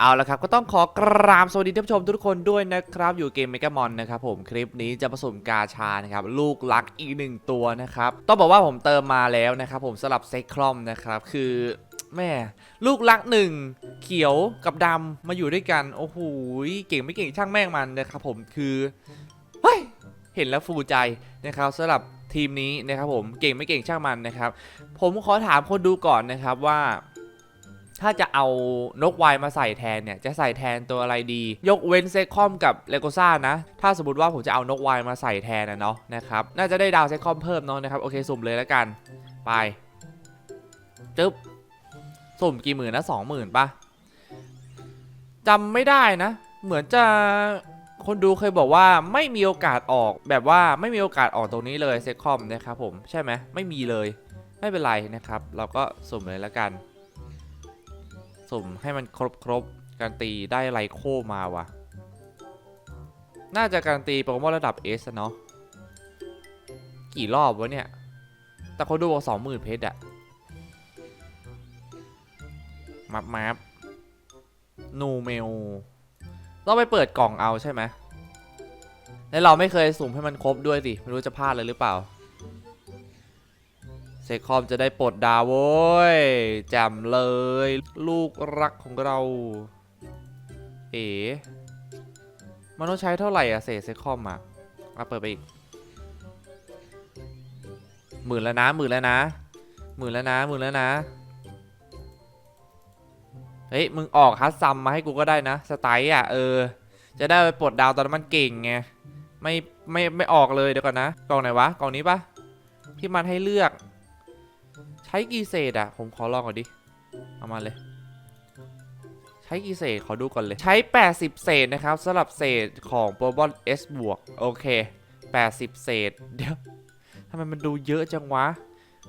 เอาละครับ ก็ต้องขอกราบสวัสดีท่านผู้ชมทุกคนด้วยนะครับ อยู่เกมเมกามอนนะครับผมคลิปนี้จะผสมกาชานะครับ ลูกลักอีกหนึ่งตัวนะครับ ต้องบอกว่าผมเติมมาแล้วนะครับ ผมสลับเซ็กคลอมนะครับ คือแม่ลูกลักหนึ่งเขียวกับดำมาอยู่ด้วยกัน โอ้โหเก่งไม่เก่งช่างแม่งมันนะครับผมคือเฮ้ยเห็นแล้วฟูใจนะครับสำหรับทีมนี้นะครับผมเก่งไม่เก่งช่างมันนะครับ ผมขอถามคนดูก่อนนะครับว่า ถ้าจะเอานกวายมาใส่แทนเนี่ย จะใส่แทนตัวอะไรดี ยกเว้นเซคอมกับเลโกซ่านะ ถ้าสมมติว่าผมจะเอานกวายมาใส่แทนนะเนาะนะครับ น่าจะได้ดาวเซคอมเพิ่มเนาะนะครับ โอเค สุ่มเลยแล้วกัน ไป จึ๊บ สุ่มกี่หมื่นนะสองหมื่นปะจำไม่ได้นะ เหมือนจะคนดูเคยบอกว่าไม่มีโอกาสออกแบบว่าไม่มีโอกาสออกตรงนี้เลยเซคอมนะครับผมใช่ไหมไม่มีเลยไม่เป็นไรนะครับ เราก็สุ่มเลยแล้วกัน สุ่มให้มันครบครบๆการตีได้ไลโคมาว่ะน่าจะการตีโปเกมอนระดับ S อะเนาะกี่รอบวะเนี่ย แต่เขาดูว่าสองหมื่นเพชรอะมับมับนูเมลต้องไปเปิดกล่องเอาใช่ไหมแล้วเราไม่เคยสุ่มให้มันครบด้วยสิ ไม่รู้จะพลาดเลยหรือเปล่า เซคอมจะได้ปลดดาวโว้ยแจ่มเลย ลูกรักของเรา เอ๋มันต้องใช้เท่าไหร่อะเศษเซคอมอะมาเปิดไปอีกหมื่นแล้วนะหมื่นแล้วนะหมื่นแล้วนะหมื่นแล้วนะเฮ้ยมึงออกฮัตซัมมาให้กูก็ได้นะสไตล์อะเออ จะได้ไปปลดดาวตอนนั้นมันเก่งไงไม่ไม่ไม่ออกเลยเดี๋ยวก่อนนะกล่องไหนวะกล่องนี้ปะที่มันให้เลือก ใช้กี่เศษอะผมขอลองก่อนดิ เอามาเลย ใช้กี่เศษขอดูก่อนเลย ใช้ 80 เศษนะครับสำหรับเศษของโปรบอล S บวกโอเค 80 เศษ เดี๋ยวทำไมมันดูเยอะจังวะ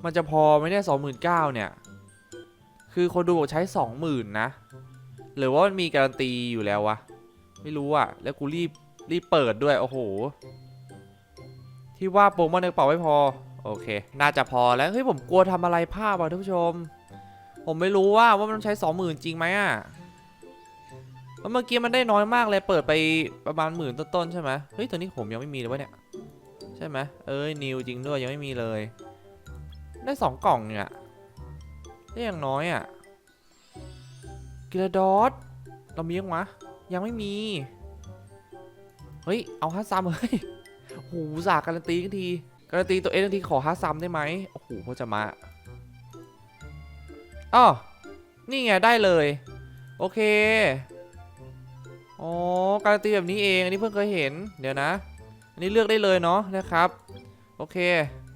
มันจะพอไหมเนี่ย29,000เนี่ย คือคนดูบอกใช้ 20,000 นะ หรือว่ามันมีการันตีอยู่แล้ววะ ไม่รู้อะแล้วกูรีบรีบเปิดด้วย โอ้โห ที่ว่าโปรโมทในกระเป๋าไม่พอโอเค น่าจะพอแล้วเฮ้ยผมกลัวทำอะไรพลาดว่ะท่านผู้ชม ผมไม่รู้ว่าว่ามันต้องใช้20,000จริงไหมอะเพราะเมื่อกี้มันได้น้อยมากเลยเปิดไปประมาณหมื่นต้นๆใช่ไหมเฮ้ยตัวนี้ผมยังไม่มีเลยวะเนี่ยใช่ไหมเอ้ยนิวจริงด้วยยังไม่มีเลย ได้สองกล่องเนี่ยได้อย่างน้อยอะกิลาดอสเรามียังวะยังไม่มีเฮ้ยเอาฮัตซัมเฮ้ยโหอุตสาห์การันตีกันที การันตีตัวเองทันทีขอฮาซัมได้ไหมโอ้โหพ่อจะมาอ๋อนี่ไงได้เลย โอเคอ๋อการันตีแบบนี้เองอันนี้เพิ่งเคยเห็นเดี๋ยวนะ อันนี้เลือกได้เลยเนาะนะครับ โอเค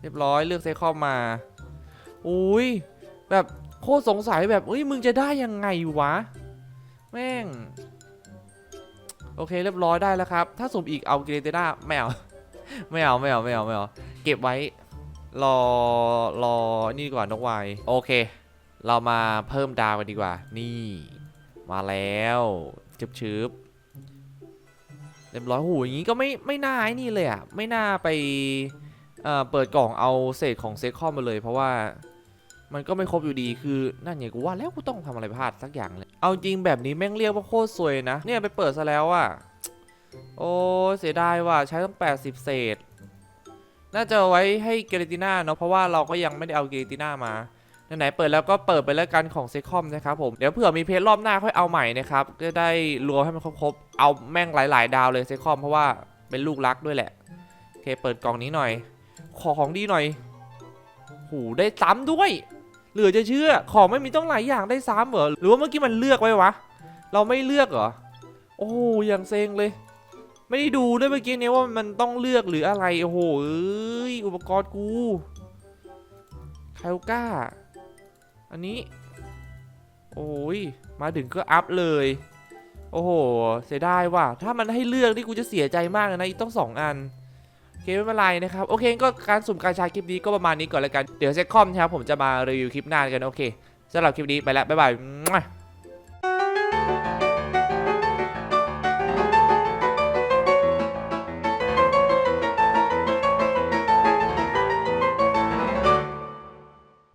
เรียบร้อยเลือกเซคอมมาอุ้ยแบบโคตรสงสัยแบบเอ้ยมึงจะได้ยังไงวะ แม่ง โอเคเรียบร้อยได้แล้วครับ ถ้าสุ่มอีกเอาเกรเตน่าไม่เอาไม่เอาไม่เอาไม่เอาไม่เอา เก็บไว้ รอรอนี่ดีกว่านกไวโอเค เรามาเพิ่มดาวกันดีกว่า นี่ มาแล้วชึบชึบเรียบร้อยหูอย่างนี้ก็ไม่ไม่น่าไอ้นี่เลยอะไม่น่าไปเอ่อเปิดกล่องเอาเศษของเซคคอมมาเลย เพราะว่ามันก็ไม่ครบอยู่ดีคือนั่นไงกูว่าแล้วกูต้องทำอะไรพลาดสักอย่างเลยเอาจริงแบบนี้แม่งเรียกว่าโคตรซวยนะเนี่ยไปเปิดซะแล้วอะโอ้เสียดายว่ะใช้ตั้ง80 เศษ น่าจะไว้ให้เกเรติน่าเนาะเพราะว่าเราก็ยังไม่ได้เอาเกเรติน่ามาไหนๆเปิดแล้วก็เปิดไปแล้วกันของเซคอมนะครับผมเดี๋ยวเผื่อมีเพจรอบหน้าค่อยเอาใหม่นะครับจะได้รวมให้มันครบๆเอาแม่งหลาย ๆ ดาวเลยเซคอมเพราะว่าเป็นลูกรักด้วยแหละโอเคเปิดกล่องนี้หน่อย ขอของดีหน่อยหูได้ซ้ำด้วย เหลือจะเชื่อของไม่มีต้องหลายอย่างได้ซ้ำเหรอหรือว่าเมื่อกี้มันเลือกไว้วะ เราไม่เลือกเหรอโอ้โหอย่างเซ็งเลย ไม่ได้ดูด้วยเมื่อกี้เนี้ว่ามันต้องเลือกหรืออะไร โอ้โหเอ้ยอุปกรณ์กูไคลก้า อันนี้ โอ้ย มาถึงก็อัพเลย โอ้โห เสียดายว่ะ ถ้ามันให้เลือกนี่กูจะเสียใจมากเลยนะอีกต้องสองอันโอเคไม่เป็นไรนะครับ โอเคก็การสุ่มการชาคลิปนี้ก็ประมาณนี้ก่อนแล้วกัน เดี๋ยวเซ็คคอมนะครับผมจะมารีวิวคลิปหน้ากัน โอเคสำหรับคลิปนี้ไปแล้ว บ๊ายบาย